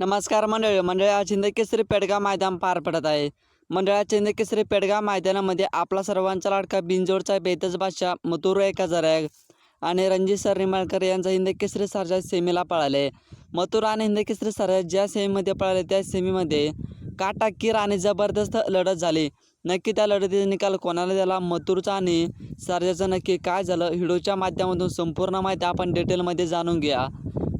नमस्कार मंडळी मंडळी आज पेडगाव मैदान पार पडत आहे. मंडळाच्या हिंदकेसरी पेडगाव मैदानामध्ये आपला सर्वांचा लाडका बिंजोडचा बेतज बादशाह मथुर एक हजार एक आणि रणजित सर निमाळकर यांचा हिंदकेसरी सरजा सेमीला पळाले. मथुर आणि हिंदकेसरी सरजा ज्या सेमीमध्ये पळाले त्या सेमीमध्ये काटाकीर आणि जबरदस्त लढत झाली. नक्की त्या लढतीचा निकाल कोणाला दिला मथुरचा आणि सरजाचं नक्की काय झालं? हिडोच्या माध्यमातून संपूर्ण माहिती आपण डिटेलमध्ये जाणून घ्या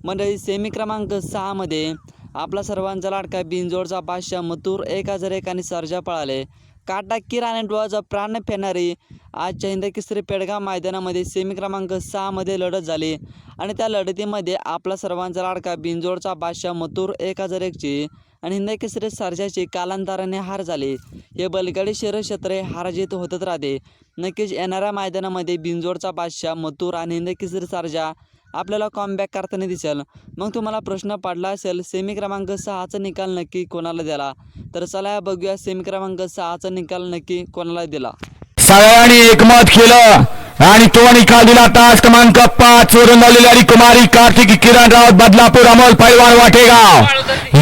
मंडळी सेमी क्रमांक सहामध्ये आपला सर्वांचा लाडका बिंजोडचा बादशाह मतूर एक हजार एक आणि सर्जा पळाले. काटाकीर आणि डोळाचा प्राण फेणारी आजच्या हिंद केसरी पेडगाव मैदानामध्ये सेमी क्रमांक सहामध्ये लढत झाली. आणि त्या लढतीमध्ये आपला सर्वांचा लाडका बिंजोडचा बादशाह मतूर एक हजार एकची आणि हिंद केसरी सर्जाची कालांतराने हार झाली. हे बलगाडी शहर क्षेत्र हारजीत होतच राहते. नक्कीच येणाऱ्या मैदानामध्ये बिंजोडचा बादशाह मतूर आणि हिंद केसरी सर्जा आपल्याला कॉमबॅक करताना दिसेल. मग तुम्हाला प्रश्न पडला असेल सेमी क्रमांक सहाचा निकाल नक्की कोणाला दिला तर चला बघूया सेमी क्रमांक सहाचा निकाल नक्की कोणाला दिला? सगळ्यांनी एकमत केलं आणि तो निकाल दिला. तास क्रमांक पाच वरून आलेली आणि कुमारी कार्तिक किरण राऊत बदलापूर अमोल पैलवान वाटेगाव.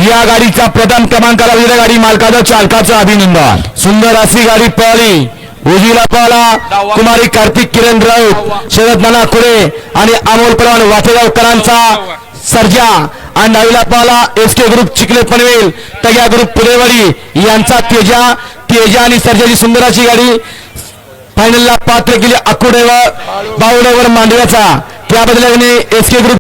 या गाडीचा प्रथम क्रमांकाला विजय गाडी मालकाचं चालकाचं अभिनंदन. सुंदर अशी गाडी पळली. उजीला पळाला कुमारी कार्तिक किरण राऊत शरद नाना कुरे आणि अमोल पैलवान वाटेगावकरांचा सर्जा. आणि नवीला पाला S K group Chikhale Panvel तग्या group पुरेवाडी यांचा तेजा. तेजा आणि सर्जाची सुंदराची गाडी फायनलला पात्र केली अकोडेवर बावडेवर मांडव्याचा. त्या बदल्याने एस के ग्रुप